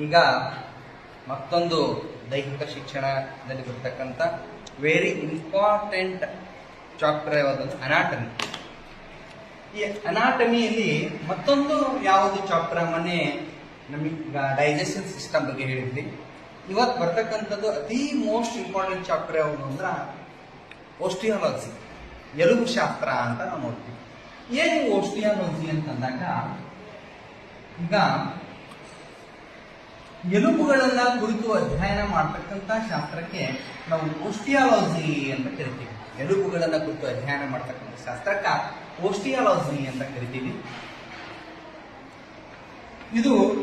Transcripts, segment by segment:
ಈಗ ಮತ್ತೊಂದು ದೈಹಿಕ ಶಿಕ್ಷಣದಲ್ಲಿ ಬರ್ತಕ್ಕಂಥ ವೆರಿ ಇಂಪಾರ್ಟೆಂಟ್ ಚಾಪ್ಟರ್ ಯಾವುದಂದ್ರೆ ಅನಾಟಮಿ ಈ ಅನಾಟಮಿಯಲ್ಲಿ ಮತ್ತೊಂದು ಯಾವುದು ಚಾಪ್ಟರ್ ಮನೆ ನಮಗೆ ಡೈಜೆಷನ್ ಸಿಸ್ಟಮ್ ಬಗ್ಗೆ ಹೇಳಿದ್ವಿ. ಇವತ್ತು ಬರ್ತಕ್ಕಂಥದ್ದು ಅತಿ ಮೋಸ್ಟ್ ಇಂಪಾರ್ಟೆಂಟ್ ಚಾಪ್ಟರ್ ಯಾವುದು ಅಂದ್ರೆ ಓಸ್ಟಿಯಾಲಜಿ ಎಲುಬು ಶಾಸ್ತ್ರ ಅಂತ ನಾವು ನೋಡ್ತೀವಿ. ಏನು ಓಸ್ಟಿಯಾಲಜಿ ಅಂತಂದಾಗ ಈಗ ಎಲುಬುಗಳನ್ನ ಕುರಿತು ಅಧ್ಯಯನ ಮಾಡ್ತಕ್ಕಂಥ ಶಾಸ್ತ್ರಕ್ಕೆ ನಾವು ಓಸ್ಟಿಯಾಲಜಿ ಅಂತ ಕರಿತೀವಿ. ಎಲುಬುಗಳನ್ನ ಕುರಿತು ಅಧ್ಯಯನ ಮಾಡ್ತಕ್ಕಂಥ ಶಾಸ್ತ್ರಕ್ಕ ಓಸ್ಟಿಯಾಲಜಿ ಅಂತ ಕರಿತೀವಿ. ಇದು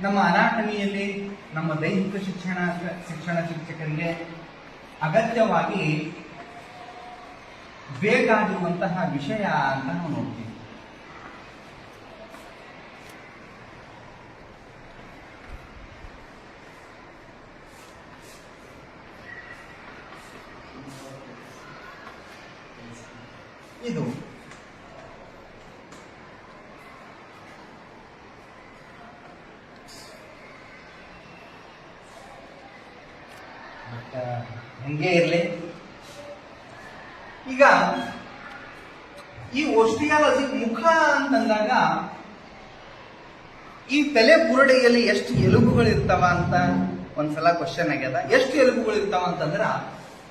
ನಮ್ಮ ಅನಾಟಮಿಯಲ್ಲಿ ನಮ್ಮ ದೈಹಿಕ ಶಿಕ್ಷಣ ಶಿಕ್ಷಣ ಶಿಕ್ಷಕರಿಗೆ ಅಗತ್ಯವಾಗಿ ಬೇಕಾಗಿರುವಂತಹ ವಿಷಯ ಅಂತ ನಾವು ನೋಡ್ತೀವಿ. ಇದು. ಹಂಗೆ ಇರಲಿ. ಈಗ ಈ ಓಸ್ಟಿಯಾಲಜಿ ಮುಖ ಅಂತಂದಾಗ ಈ ತಲೆ ಬುರುಡೆಯಲ್ಲಿ ಎಷ್ಟು ಎಲುಬುಗಳು ಇರ್ತಾವ ಅಂತ ಒಂದ್ಸಲ ಕ್ವಶನ್ ಆಗ್ಯದ. ಎಷ್ಟು ಎಲುಬುಗಳು ಇರ್ತಾವ ಅಂತಂದ್ರ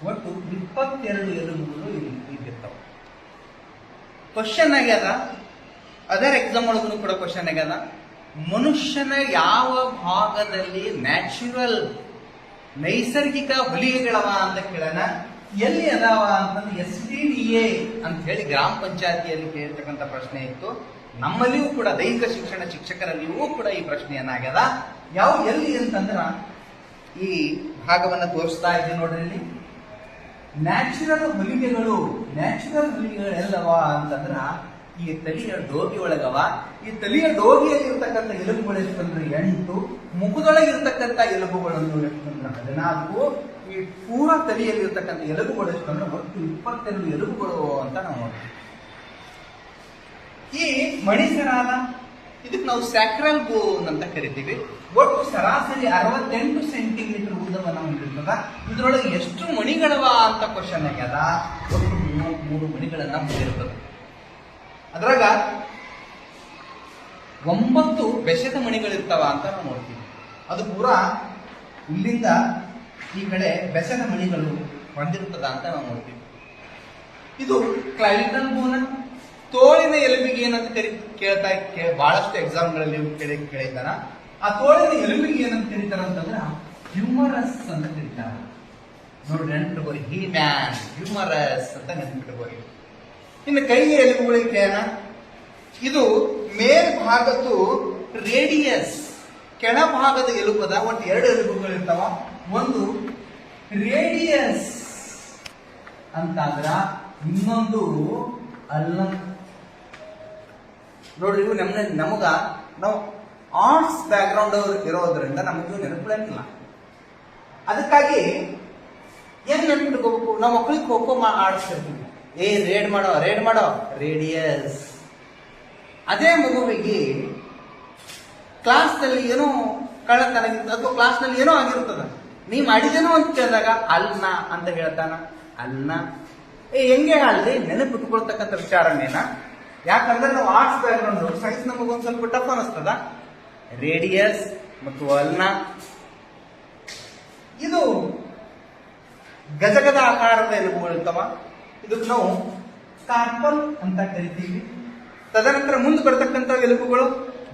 ಒಟ್ಟು ಇಪ್ಪತ್ತೆರಡು ಎಲುಬುಗಳು ಇದ್ದಿರ್ತಾವ ಕ್ವಶನ್ ಆಗ್ಯದ ಅದರ್ ಎಕ್ಸಾಮ್ ಒಳಗೂ ಕೂಡ ಕ್ವಶನ್ ಆಗ್ಯದ ಮನುಷ್ಯನ ಯಾವ ಭಾಗದಲ್ಲಿ ನ್ಯಾಚುರಲ್ ನೈಸರ್ಗಿಕ ಹೊಲಿಗೆಗಳವ ಅಂತ ಕೇಳೋಣ. ಎಲ್ಲಿ ಅದಾವ ಅಂತಂದ್ರೆ ಎಸ್ ಡಿ ಡಿ ಎ ಅಂತ ಹೇಳಿ ಗ್ರಾಮ ಪಂಚಾಯತಿಯಲ್ಲಿ ಕೇಳಿರ್ತಕ್ಕಂಥ ಪ್ರಶ್ನೆ ಇತ್ತು. ನಮ್ಮಲ್ಲಿಯೂ ಕೂಡ ದೈಹಿಕ ಶಿಕ್ಷಣ ಶಿಕ್ಷಕರಲ್ಲಿಯೂ ಕೂಡ ಈ ಪ್ರಶ್ನೆಯನ್ನಾಗ್ಯದ. ಯಾವ ಎಲ್ಲಿ ಅಂತಂದ್ರ ಈ ಭಾಗವನ್ನು ತೋರಿಸ್ತಾ ಇದ್ದೀನಿ ನೋಡ್ರಿ ಇಲ್ಲಿ. ನ್ಯಾಚುರಲ್ ಹೊಲಿಗೆಗಳು ನ್ಯಾಚುರಲ್ ಹೊಲಿಗೆಗಳು ಎಲ್ಲವ ಅಂತಂದ್ರ, ಈ ತಲೆಯ ಡೋಗಿ ಒಳಗವ, ಈ ತಲೆಯ ಡೋಗಿಯಲ್ಲಿ ಇರ್ತಕ್ಕಂಥ ಎಲುಬುಗಳು ಎಷ್ಟಂದ್ರೆ ಎಂಟು, ಮುಖದೊಳಗೆ ಇರ್ತಕ್ಕಂಥ ಎಲುಬುಗಳನ್ನು ಎಷ್ಟಂದ್ರೆ ಹದಿನಾಲ್ಕು, ಈ ಪೂರ ತಲೆಯಲ್ಲಿ ಇರ್ತಕ್ಕಂಥ ಎಲುಬುಗಳು ಎಷ್ಟಂದ್ರೆ ಒಟ್ಟು ಇಪ್ಪತ್ತೆರಡು ಎಲುಬುಗಳು ಅಂತ ನಾವು ನೋಡ್ತೀವಿ. ಈ ಮಣಿಸರಾದ ಇದಕ್ಕೆ ನಾವು ಸ್ಯಾಕ್ರಲ್ ಬೋನ್ ಅಂತ ಕರಿತೀವಿ. ಒಟ್ಟು ಸರಾಸರಿ ಅರವತ್ತೆಂಟು ಸೆಂಟಿಮೀಟರ್ ಉದ್ದವನ್ನು ಹೊಂದಿರ್ತದ. ಇದರೊಳಗೆ ಎಷ್ಟು ಮಣಿಗಳವ ಅಂತ ಕ್ವಶನ್ ಆಗ್ಯದ? ಒಟ್ಟು ಮೂರು ಮೂರು ಮಣಿಗಳನ್ನ ಹೊಂದಿರ್ತದೆ. ಅದ್ರಾಗ ಒಂಬತ್ತು ಬೆಸೆದ ಮಣಿಗಳಿರ್ತಾವ ಅಂತ ನಾವು ನೋಡ್ತೀವಿ. ಅದು ಪೂರಾ ಇಲ್ಲಿಂದ ಈ ಕಡೆ ಬೆಸೆದ ಮಣಿಗಳು ಹೊಂದಿರ್ತದ ಅಂತ ನಾವು ನೋಡ್ತೀವಿ. ಇದು ಕ್ಲೈಟಲ್ ಬೋನ ತೋಳಿನ ಎಲುಬಿಗೆ ಏನಂತ ಕರಿ, ಕೇಳ್ತಾ ಬಹಳಷ್ಟು ಎಕ್ಸಾಮ್ಗಳಲ್ಲಿ ಕೇಳಿ ಕೇಳಿದ್ದಾರ ಆ ತೋಳಿನ ಎಲುಬಿಗೆ ಏನಂತ ಕರೀತಾರ ಅಂತಂದ್ರೆ ಹ್ಯೂಮರಸ್ ಅಂತ ಕರೀತಾರ. ನೋಡ್ರಿ ನೆನ್ಪಿಟ್ಕೋರಿ ಹಿ ಮ್ಯಾನ್ ಹ್ಯೂಮರಸ್ ಅಂತ ನೆನ್ಪಿಟ್ಕೋರಿ ಇನ್ನು ಕೈಯ ಎಲುಬುಗಳಿಗೆ ಏನ ಇದು ಮೇಲ್ಭಾಗದ್ದು ರೇಡಿಯಸ್ ಕೆಳಭಾಗದ ಎಲುಬದ ಒಟ್ಟು ಎರಡು ಎಲುಬುಗಳು ಇರ್ತಾವ. ಒಂದು ರೇಡಿಯಸ್ ಅಂತಂದ್ರ ಇನ್ನೊಂದು ಅಲ್ಲ ನೋಡ್ರಿ ಇವು ನಮ್ಮ ನಮಗ ನಾವು ಆರ್ಟ್ಸ್ ಬ್ಯಾಕ್ ಗ್ರೌಂಡ್ ಇರೋದ್ರಿಂದ ನಮಗೂ ನೆನಪಿಲ್ಲ ಅದಕ್ಕಾಗಿ ಏನ್ ನೆನಪಿಟ್ಕೋಬೇಕು ನಾವು ಮಕ್ಕಳಿಗೆ ಖೋಖೋ ಮಾ ಆಡಿಸ್ತಿರ್ತೀವಿ. ಏ ರೇಡ್ ಮಾಡೋ ರೇಡ್ ಮಾಡೋ. ರೇಡಿಯಸ್ ಅದೇ ಮಗುವಿಗೆ ಕ್ಲಾಸ್ನಲ್ಲಿ ಏನೋ ಕಳ್ಳತನ ಅಥವಾ ಕ್ಲಾಸ್ನಲ್ಲಿ ಏನೋ ಆಗಿರ್ತದ. ನೀ ಮಾಡಿದೇನೋ ಅಂತ ಕೇಳಿದಾಗ, ಅಲ್ನ ಅಂತ ಹೇಳ್ತಾನ. ಅಲ್ನ. ಏ, ಹೆಂಗೆ ಅಲ್ಲಿ ನೆನಪಿಟ್ಕೊಳ್ತಕ್ಕಂಥ ವಿಚಾರನೇನ. ಯಾಕಂದ್ರೆ ನಾವು ಆರ್ಟ್ಸ್ ಬ್ಯಾಕ್ಗ್ರೌಂಡ್ ಸೈನ್ಸ್ ನಮಗೊಂದು ಸ್ವಲ್ಪ ಟಫ್ ಅನಿಸ್ತದ. ರೇಡಿಯಸ್ ಮತ್ತು ಅಲ್ನ. ಇದು ಗಜಗದ ಆಕಾರದ ಎಲುಬುಗಳು ಇರ್ತಾವ ಇದಕ್ಕೆ ನಾವು ಕಾರ್ಪಲ್ ಅಂತ ಕರಿತೀವಿ. ತದನಂತರ ಮುಂದೆ ಬರ್ತಕ್ಕಂಥ ಎಲುಬುಗಳು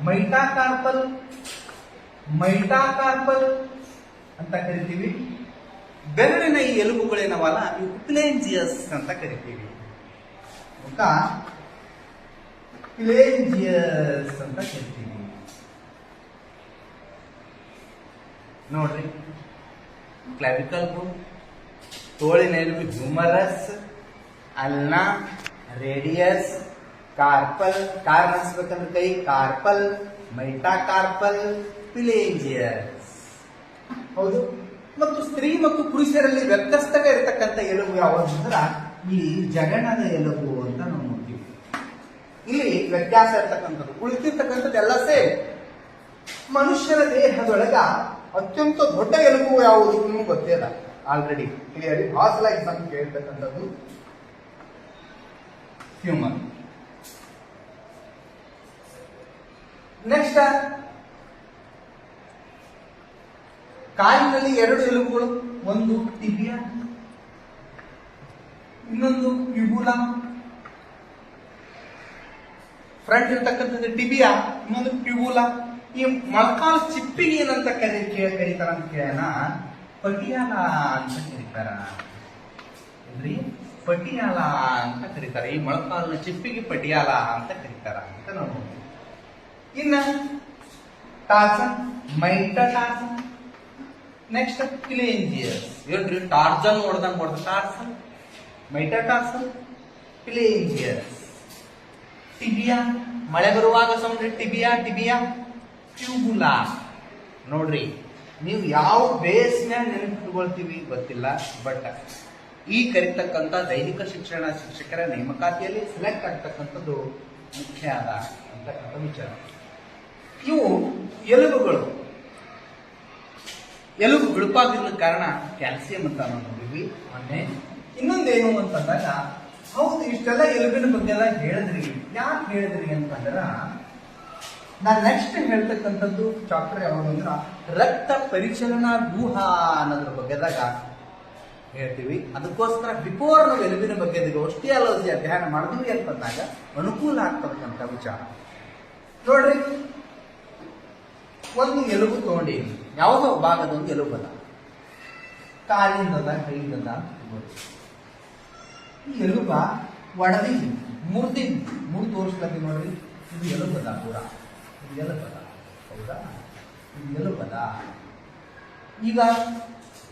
ಮೈಟಾ ಕಾರ್ಪಲ್ ಮೈಟಾ ಕಾರ್ಪಲ್ ಅಂತ ಕರಿತೀವಿ. ಬೆರಳಿನ ಈ ಎಲುಬುಗಳೇನವಲ್ಲ ಇವು ಪ್ಲೇಂಜಿಯಸ್ ಅಂತ ಕರಿತೀವಿ. ಮುಖ ಪ್ಲೇಂಜಿಯಸ್ ಅಂತ ಕರಿತೀವಿ ನೋಡ್ರಿ. ಕ್ಲಾವಿಕಲ್ ತೋಳಿನ ಎಲುಬು ಹ್ಯೂಮರಸ್ ಅಲ್ನ ರೇಡಿಯಸ್ ಕಾರ್ಪಲ್ ಕಾರ್ ಅನ್ಸ್ಬೇಕಂದ್ರೆ ಕೈ ಕಾರ್ಪಲ್ ಮೈಟಾಕಾರ್ಪಲ್ ಪಿಲೇಂಜಿಯಸ್ ಹೌದು. ಮತ್ತು ಸ್ತ್ರೀ ಮತ್ತು ಪುರುಷರಲ್ಲಿ ವ್ಯತ್ಯಸ್ತಕ ಇರತಕ್ಕಂಥ ಎಲುಬು ಯಾವುದು ಅಂದ್ರೆ, ಈ ಜಗಣದ ಎಲುಬು. ಇಲ್ಲಿ ವ್ಯತ್ಯಾಸ ಇರ್ತಕ್ಕಂಥದ್ದು. ಉಳಿತಿರ್ತಕ್ಕಂಥದ್ದು ಎಲ್ಲ ಸೇಮ್ ಮನುಷ್ಯನ ದೇಹದೊಳಗ ಅತ್ಯಂತ ದೊಡ್ಡ ಎಲುಬು ಯಾವುದು ಗೊತ್ತೇ ಇಲ್ಲ. ಆಲ್ರೆಡಿ ಕ್ಲಿಯರ್ಲಿ ಭಾಳ ಸಲ ಎಕ್ಸಾಮ್ ಕೇಳಿರ್ತಕ್ಕಂಥದ್ದು ಹ್ಯೂಮನ್ ನೆಕ್ಸ್ಟ್ ಕಾಲಿನಲ್ಲಿ ಎರಡು ಎಲುಬುಗಳು, ಒಂದು ಟಿಬಿಯಾ, ಇನ್ನೊಂದು ಪಿಬುಲಾ. ಫ್ರಂಟ್ ಇರ್ತಕ್ಕಂಥದ್ದು ಟಿಬಿಯಾ ಇನ್ನೊಂದು ಪಿಬುಲಾ ಈ ಮೊಳಕಾಲು ಚಿಪ್ಪಿಗೆ ಏನಂತ ಕರಿ ಕರೀತಾರ ಅಂತ ಕೇಳೋಣ ಪಟಿಯಾಲ ಅಂತ ಕರೀತಾರ. ಏನ್ರಿ? ಪಟಿಯಾಲ ಅಂತ ಕರೀತಾರ. ಈ ಮೊಳಕಾಲಿನ ಚಿಪ್ಪಿಗೆ ಪಟಿಯಾಲ ಅಂತ ಕರೀತಾರ. ಅಂತ ನಾವು. ಇನ್ನ tarsal metatarsal next phalanges. ಏನ್ರಿ ಟಾರ್ಜನ್ ಹೊಡೆದಂಗ್ ಹೊಡೆದ tarsal metatarsal phalanges. Tibia, ಮಳೆ ಬರುವಾಗ ಸೌಂಡ್ ಟಿಬಿಯಾ ಟಿಬಿಯಾ, ಟ್ಯೂಬುಲಾ. ನೋಡ್ರಿ, ನೀವು ಯಾವ ಬೇಸ್ ಮ್ಯಾಗ ನೆನಪಿಟ್ಕೊಳ್ತೀವಿ ಗೊತ್ತಿಲ್ಲ ಬಟ್ ಈ ಕರಿತಕ್ಕಂಥ ದೈಹಿಕ ಶಿಕ್ಷಣ ಶಿಕ್ಷಕರ ನೇಮಕಾತಿಯಲ್ಲಿ ಸೆಲೆಕ್ಟ್ ಆಗ್ತಕ್ಕಂಥದ್ದು ಮುಖ್ಯ ಅದ ಅಂತಕ್ಕಂಥ ವಿಚಾರ. ಇವು ಎಲುಬುಗಳು. ಎಲುಬು ಬಿಳುಪಾಗಿರ್ಲಿಕ್ಕೆ ಕಾರಣ ಕ್ಯಾಲ್ಸಿಯಂ ಅಂತ ನಾವು ನೋಡಿದ್ವಿ ಮೊನ್ನೆ. ಇನ್ನೊಂದೇನು ಅಂತಂದಾಗ ಹೌದು, ಇಷ್ಟೆಲ್ಲ ಎಲುಬಿನ ಬಗ್ಗೆ ಎಲ್ಲ ಹೇಳಿದ್ರಿ. ಯಾಕೆ ಹೇಳಿದ್ರಿ ಅಂತಂದ್ರ ನಾನು ನೆಕ್ಸ್ಟ್ ಹೇಳ್ತಕ್ಕಂಥದ್ದು ಚಾಪ್ಟರ್ ಯಾವಾಗ ಅಂದ್ರ, ರಕ್ತ ಪರಿಚಲನಾ ಗೂಹ ಅನ್ನೋದ್ರ ಬಗ್ಗೆದಾಗ ಹೇಳ್ತೀವಿ. ಅದಕ್ಕೋಸ್ಕರ ಬಿಫೋರ್ ನಾವು ಎಲುಬಿನ ಬಗ್ಗೆ ಆಲೋಚನೆ ಅಧ್ಯಯನ ಮಾಡಿದ್ವಿ ಅಂತಂದಾಗ ಅನುಕೂಲ ಆಗ್ತಕ್ಕಂಥ ವಿಚಾರ. ನೋಡ್ರಿ, ಒಂದು ಎಲುಬು ತಗೊಂಡಿ. ಯಾವುದೋ ಭಾಗದ ಒಂದು ಎಲುಬದ ಕಾಲಿಂದದ, ಕೈಯಿಂದದ ಅಂತ ಎಲುಬ ಒಡದಿ ಮುರ್ದಿ ಮುರಿದು ತೋರಿಸ್ಲತ್ತಿ ನೋಡ್ರಿ. ಇದು ಎಲುಬದ ಪೂರ? ಇದು ಎಲುಬದ ಹೌದಾ? ಇದು ಎಲುಬದ ಈಗ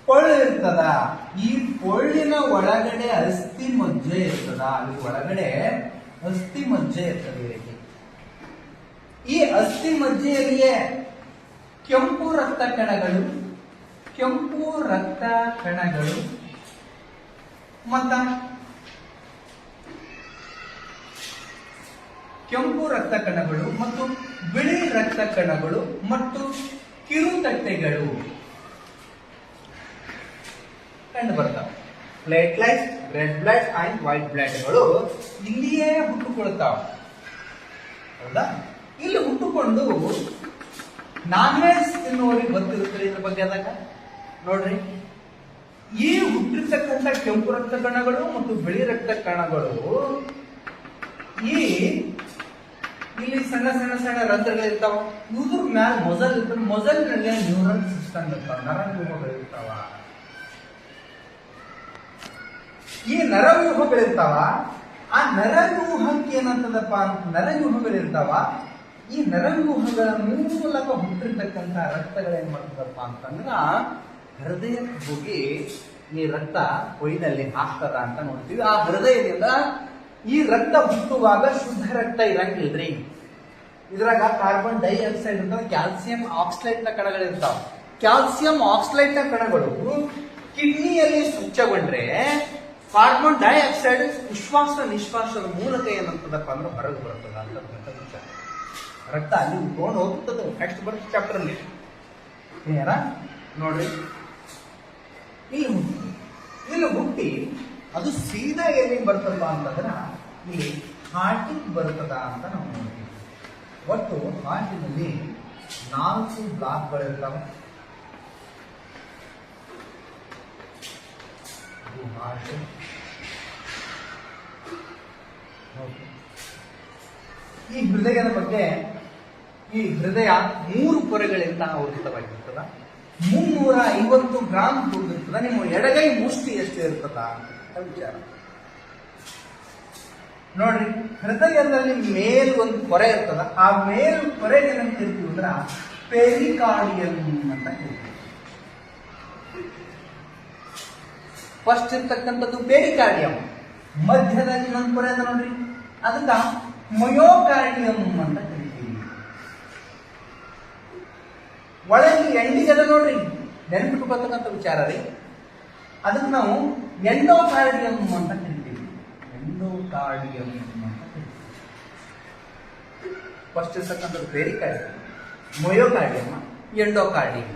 ಪೊಳ್ಳು ಇರ್ತದ. ಈ ಕೊಳ್ಳಿನ ಒಳಗಡೆ ಅಸ್ಥಿ ಮಜ್ಜೆ ಇರ್ತದ. ಅಲ್ಲಿ ಒಳಗಡೆ ಅಸ್ಥಿ ಮಜ್ಜೆ ಇರ್ತದೆ ಈ ಈ ಅಸ್ಥಿ ಮಜ್ಜೆಯಲ್ಲಿಯೇ ಕೆಂಪು ರಕ್ತ ಕಣಗಳು, ಕೆಂಪು ರಕ್ತ ಕಣಗಳು, ಮತ್ತ ಕೆಂಪು ರಕ್ತ ಕಣಗಳು ಮತ್ತು ಬಿಳಿ ರಕ್ತ ಕಣಗಳು ಮತ್ತು ಕಿರುತಟ್ಟೆಗಳು ಕಂಡು ಬರ್ತಾವೆ platelet red blood and white ಬ್ಲಡ್ಗಳು ಇಲ್ಲಿಯೇ ಹುಟ್ಟುಕೊಳ್ತಾವ ಹೌದಾ? ಇಲ್ಲಿ ಹುಟ್ಟುಕೊಂಡು ನಾನ್ ವೆಜ್ ತಿನ್ನುವವರಿಗೆ ಗೊತ್ತಿರುತ್ತದೆ ಇದ್ರ ಬಗ್ಗೆ ಆದಾಗ? ನೋಡ್ರಿ. ಈ ಹುಟ್ಟಿರ್ತಕ್ಕಂಥ ಕೆಂಪು ರಕ್ತ ಕಣಗಳು ಮತ್ತು ಬಿಳಿ ರಕ್ತ ಕಣಗಳು ಈ ಇಲ್ಲಿ ಸಣ್ಣ ಸಣ್ಣ ಸಣ್ಣ ರಂಧ್ರಗಳಿರ್ತಾವ ಇದ್ರ ಮ್ಯಾಲ ಮೊಸಲ್ ಇರ್ತದೆ. ಮೊಸಲ್ನಲ್ಲಿ ನ್ಯೂರಲ್ ಸಿಸ್ಟಮ್ ಇರ್ತಾವ. ನರವ್ಯೂಹಗಳಿರ್ತಾವ ಈ ನರವ್ಯೂಹಗಳಿರ್ತಾವ ಆ ನರವ್ಯೂಹಕ್ಕೆ ಏನಂತದಪ್ಪ ಅಂತ ನರವ್ಯೂಹಗಳಿರ್ತಾವ ಈ ನರವ್ಯೂಹಗಳ ಮೂಲಕ ಹುಟ್ಟಿರ್ತಕ್ಕಂಥ ರಕ್ತಗಳೇನ್ ಮಾಡ್ತದಪ್ಪ ಅಂತಂದ್ರ ಹೃದಯಕ್ಕೆ ಹೋಗಿ ಈ ರಕ್ತ ಕೊಯ್ದಲ್ಲಿ ಹಾಕ್ತದ ಅಂತ ನೋಡ್ತೀವಿ. ಆ ಹೃದಯದಿಂದ ಈ ರಕ್ತ ಹುಟ್ಟುವಾಗ ಶುದ್ಧ ರಕ್ತ ಇರಂಗಿಲ್ರಿ. ಇದ್ರಾಗ ಕಾರ್ಬನ್ ಡೈಆಕ್ಸೈಡ್ ಅಂತ ಕ್ಯಾಲ್ಸಿಯಂ ಆಕ್ಸೈಡ್ನ ಕಣಗಳಿರ್ತಾವ. ಕ್ಯಾಲ್ಸಿಯಂ ಆಕ್ಸೈಡ್ನ ಕಣಗಳು ಕಿಡ್ನಿಯಲ್ಲಿ ಸ್ವಚ್ಛಗೊಂಡ್ರೆ ಕಾರ್ಬನ್ ಡೈಆಕ್ಸೈಡ್ ಉಶ್ವಾಸ ನಿಶ್ವಾಸದ ಮೂಲಕ ಏನಂತದಪ್ಪ ಅಂದ್ರೆ ಹೊರಗೆ ಬರ್ತದ ಅಂತ ರಕ್ತ ಅಲ್ಲಿ ಉಟ್ಕೊಂಡು ಹೋಗ್ತದೆ ನೆಕ್ಸ್ಟ್ ಬರುತ್ತೆ ಚಾಪ್ಟರ್ ಅಲ್ಲಿ. ಏನ ನೋಡ್ರಿ. ಇಲ್ಲಿ ಇಲ್ಲಿ ಹುಟ್ಟಿ, ಅದು ಸೀದಾ ಎಲ್ಲಿ ಬರ್ತಲ್ವಾ ಅಂತಂದ್ರ ಇಲ್ಲಿ ಹಾರ್ಟಿಂಗ್ ಬರ್ತದ ಅಂತ ನಾವು ನೋಡ್ತೀವಿ. ಒಟ್ಟು ಹಾರ್ಟಿನಲ್ಲಿ ನಾಲ್ಕು ಬ್ಲಾಕ್ಗಳಿರ್ತಾವೆ. ಇದು ಹಾರ್ಟ್. ಈ ಹೃದಯದ ಬಗ್ಗೆ ಈ ಹೃದಯ ಮೂರು ಪೊರೆಗಳಿಂದ ಆವೃತವಾಗಿರ್ತದ ಮುನ್ನೂರ ಐವತ್ತು ಗ್ರಾಮ್ ತುಂಬಿರ್ತದ ನಿಮ್ಮ ಎಡಗೈ ಮುಷ್ಟಿ ಎಷ್ಟು ಇರ್ತದ ಅಂತ ವಿಚಾರ. ನೋಡ್ರಿ, ಹೃದಯದಲ್ಲಿ ಮೇಲ್ ಒಂದು ಪೊರೆ ಇರ್ತದ, ಆ ಮೇಲ್ ಕೊರೆ ಏನಂತ ಹೇಳ್ತೀವಿ ಅಂದ್ರ ಪೆರಿಕಾರ್ಡಿಯಲ್ ಅಂತ ಹೇಳ್ತೀವಿ. ಫಸ್ಟ್ ಇರ್ತಕ್ಕಂಥದ್ದು ಪೆರಿಕಾರ್ಡಿಯಂ ಮಧ್ಯದಲ್ಲಿ ಇನ್ನೊಂದು ಪೊರೆ ಅದ ನೋಡ್ರಿ, ಅದನ್ನ ಮಯೋಕಾರ್ಡಿಯಂ ಅಂತ ಕರಿತೀವಿ ಒಳಗೆ ಎಂಡಿಗದ ನೋಡ್ರಿ, ನೆನಪಿಟ್ಕೊಳ್ತಕ್ಕಂಥ ವಿಚಾರ ರೀ. ಅದನ್ನ ನಾವು ಎಂಡೋಕಾರ್ಡಿಯಂ ಅಂತ ಕರಿತೀವಿ ಅಂತ ಕರಿತೀವಿ ಫಸ್ಟ್ ಇರ್ತಕ್ಕಂಥದ್ದು ಪೇರಿಕಾರ್ಡಿಯಮ್ ಮೊಯೋಕಾರ್ಡಿಯಮ್ ಎಂಡೋಕಾರ್ಡಿಯಮ್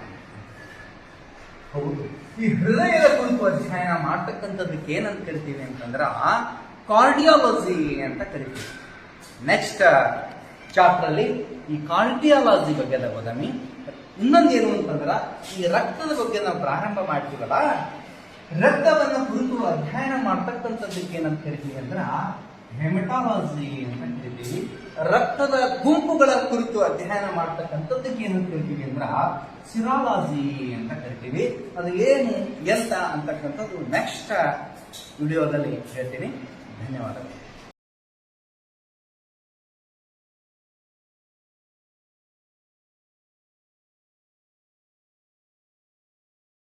ಹೌದು. ಈ ಹೃದಯದ ಕುರಿತು ಅಧ್ಯಯನ ಮಾಡ್ತಕ್ಕಂಥದ್ದಕ್ಕೆ ಏನಂತ ಕರಿತೀವಿ ಅಂತಂದ್ರ ಕಾರ್ಡಿಯಾಲಜಿ ಅಂತ ಕರಿತೀವಿ. ನೆಕ್ಸ್ಟ್ ಚಾಪ್ಟರ್ ಅಲ್ಲಿ ಈ ಕಾರ್ಡಿಯಾಲಜಿ ಬಗ್ಗೆ ಓದಮಿ ಇನ್ನೊಂದೇನು ಅಂತಂದ್ರ ಈ ರಕ್ತದ ಬಗ್ಗೆ ನಾವು ಪ್ರಾರಂಭ ಮಾಡ್ತೀವಲ್ಲ ರಕ್ತವನ್ನ ಕುರಿತು ಅಧ್ಯಯನ ಮಾಡ್ತಕ್ಕಂಥದ್ದಕ್ಕೆ ಏನಂತ ಕರಿತೀವಿ ಅಂದ್ರ ಹೆಮಟಾಲಜಿ ಅಂತ ಕರಿತೀವಿ ರಕ್ತದ ಗುಂಪುಗಳ ಕುರಿತು ಅಧ್ಯಯನ ಮಾಡ್ತಕ್ಕಂಥದ್ದಕ್ಕೆ ಏನಂತ ಕರಿತೀವಿ ಅಂದ್ರ ಸಿರಾಲಜಿ ಅಂತ ಕರಿತೀವಿ. ಅದು ಏನು, ಎಂತ ಅಂತಕ್ಕಂಥದ್ದು ನೆಕ್ಸ್ಟ್ ವಿಡಿಯೋದಲ್ಲಿ ಹೇಳ್ತೀನಿ. ಧನ್ಯವಾದಗಳು.